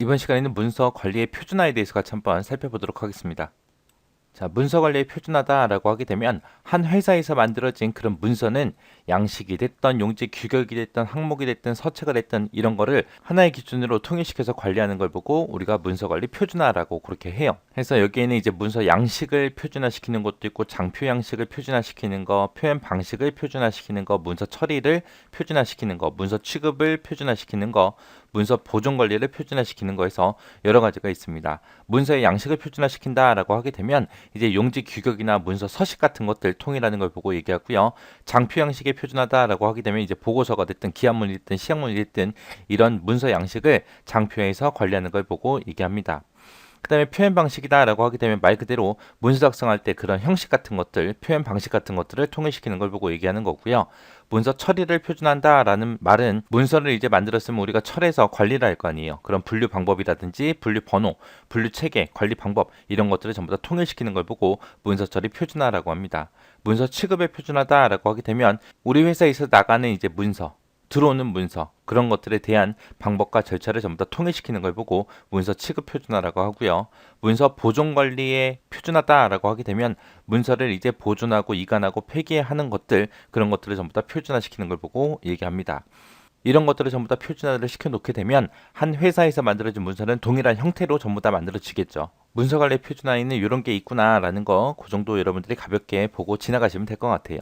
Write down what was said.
이번 시간에는 문서 관리의 표준화에 대해서 같이 한번 살펴보도록 하겠습니다. 자, 문서 관리의 표준화다라고 하게 되면 한 회사에서 만들어진 그런 문서는 양식이 됐던 용지 규격이 됐던 항목이 됐든 서체가 됐든 이런 거를 하나의 기준으로 통일시켜서 관리하는 걸 보고 우리가 문서 관리 표준화라고 그렇게 해요. 그래서 여기에는 이제 문서 양식을 표준화시키는 것도 있고 장표 양식을 표준화시키는 거, 표현 방식을 표준화시키는 거, 문서 처리를 표준화시키는 거, 문서 취급을 표준화시키는 거, 문서 보존 관리를 표준화시키는 거에서 여러 가지가 있습니다. 문서의 양식을 표준화시킨다라고 하게 되면 이제 용지 규격이나 문서 서식 같은 것들 통일하는 걸 보고 얘기하고요. 장표 양식의 표준화다라고 하게 되면 이제 보고서가 됐든 기한문이 됐든 시향문이 됐든 이런 문서 양식을 장표에서 관리하는 걸 보고 얘기합니다. 그 다음에 표현 방식이다라고 하게 되면 말 그대로 문서 작성할 때 그런 형식 같은 것들, 표현 방식 같은 것들을 통일시키는 걸 보고 얘기하는 거고요. 문서 처리를 표준한다라는 말은 문서를 이제 만들었으면 우리가 철에서 관리를 할 거 아니에요. 그런 분류 방법이라든지 분류 번호, 분류 체계, 관리 방법 이런 것들을 전부 다 통일시키는 걸 보고 문서 처리 표준화라고 합니다. 문서 취급의 표준화다라고 하게 되면 우리 회사에서 나가는 이제 문서 들어오는 문서 그런 것들에 대한 방법과 절차를 전부 다 통일시키는 걸 보고 문서 취급 표준화라고 하고요. 문서 보존 관리의 표준화다라고 하게 되면 문서를 이제 보존하고 이관하고 폐기하는 것들 그런 것들을 전부 다 표준화시키는 걸 보고 얘기합니다. 이런 것들을 전부 다 표준화를 시켜놓게 되면 한 회사에서 만들어진 문서는 동일한 형태로 전부 다 만들어지겠죠. 문서 관리 표준화에는 이런 게 있구나라는 거 그 정도 여러분들이 가볍게 보고 지나가시면 될 것 같아요.